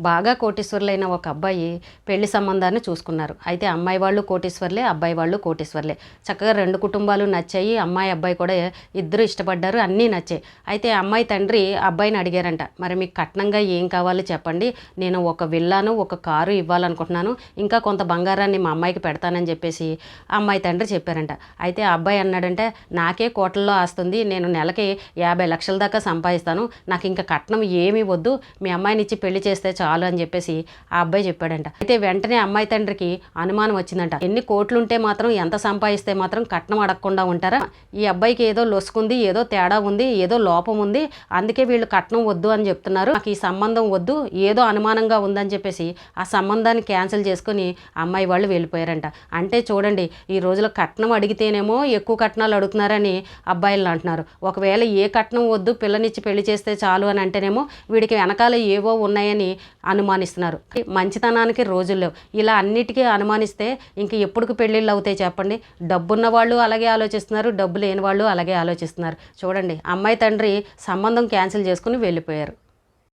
బాగా కోటీశ్వర్లైన ఒక అబ్బాయి పెళ్ళి సంబంధాన్ని చూసుకున్నారు. అయితే అమ్మాయి వాళ్ళు కోటీశ్వర్లే అబ్బాయి వాళ్ళు కోటీశ్వర్లే. చక్కగా రెండు కుటుంబాలు నచ్చాయి. అమ్మాయి అబ్బాయి కూడా ఇద్దరు ఇష్టపడ్డారు అన్నీ నచ్చాయి. అయితే అమ్మాయి తండ్రి అబ్బాయిని అడిగారంట మరి మీకు కట్నంగా ఏం కావాలో చెప్పండి. నేను ఒక విల్లాను ఒక కారు ఇవ్వాలనుకుంటున్నాను. ఇంకా కొంత బంగారాన్ని మా అమ్మాయికి పెడతానని చెప్పేసి అమ్మాయి తండ్రి చెప్పారంట. అయితే ఆ అబ్బాయి అన్నాడంటే నాకే కోటల్లో ఆస్తుంది. నేను నెలకి యాభై లక్షల దాకా సంపాదిస్తాను. నాకు ఇంకా కట్నం ఏమీ వద్దు. మీ అమ్మాయిని ఇచ్చి పెళ్ళి చేస్తే చాలు. చాలు అని చెప్పేసి ఆ అబ్బాయి చెప్పాడంట. అయితే వెంటనే అమ్మాయి తండ్రికి అనుమానం వచ్చిందంట. ఎన్ని కోట్లు ఉంటే మాత్రం ఎంత సంపాదిస్తే మాత్రం కట్నం అడగకుండా ఉంటారా? ఈ అబ్బాయికి ఏదో లొసుకుంది ఏదో తేడా ఉంది ఏదో లోపం ఉంది అందుకే వీళ్ళు కట్నం వద్దు అని చెప్తున్నారు. నాకు ఈ సంబంధం వద్దు ఏదో అనుమానంగా ఉందని చెప్పేసి ఆ సంబంధాన్ని క్యాన్సిల్ చేసుకుని అమ్మాయి వాళ్ళు వెళ్ళిపోయారంట. అంటే చూడండి ఈ రోజులో కట్నం అడిగితేనేమో ఎక్కువ కట్నాలు అడుగుతున్నారని అబ్బాయిలు అంటున్నారు. ఒకవేళ ఏ కట్నం వద్దు పిల్లనిచ్చి పెళ్ళి చేస్తే చాలు అని అంటేనేమో వీడికి వెనకాల ఏవో ఉన్నాయని అనుమానిస్తున్నారు. మంచితనానికి రోజులు లేవు. ఇలా అన్నిటికీ అనుమానిస్తే ఇంక ఎప్పుడుకు పెళ్ళిళ్ళు అవుతాయి చెప్పండి. డబ్బున్న వాళ్ళు అలాగే ఆలోచిస్తున్నారు డబ్బు లేని వాళ్ళు అలాగే ఆలోచిస్తున్నారు. చూడండి అమ్మాయి తండ్రి సంబంధం క్యాన్సిల్ చేసుకుని వెళ్ళిపోయారు.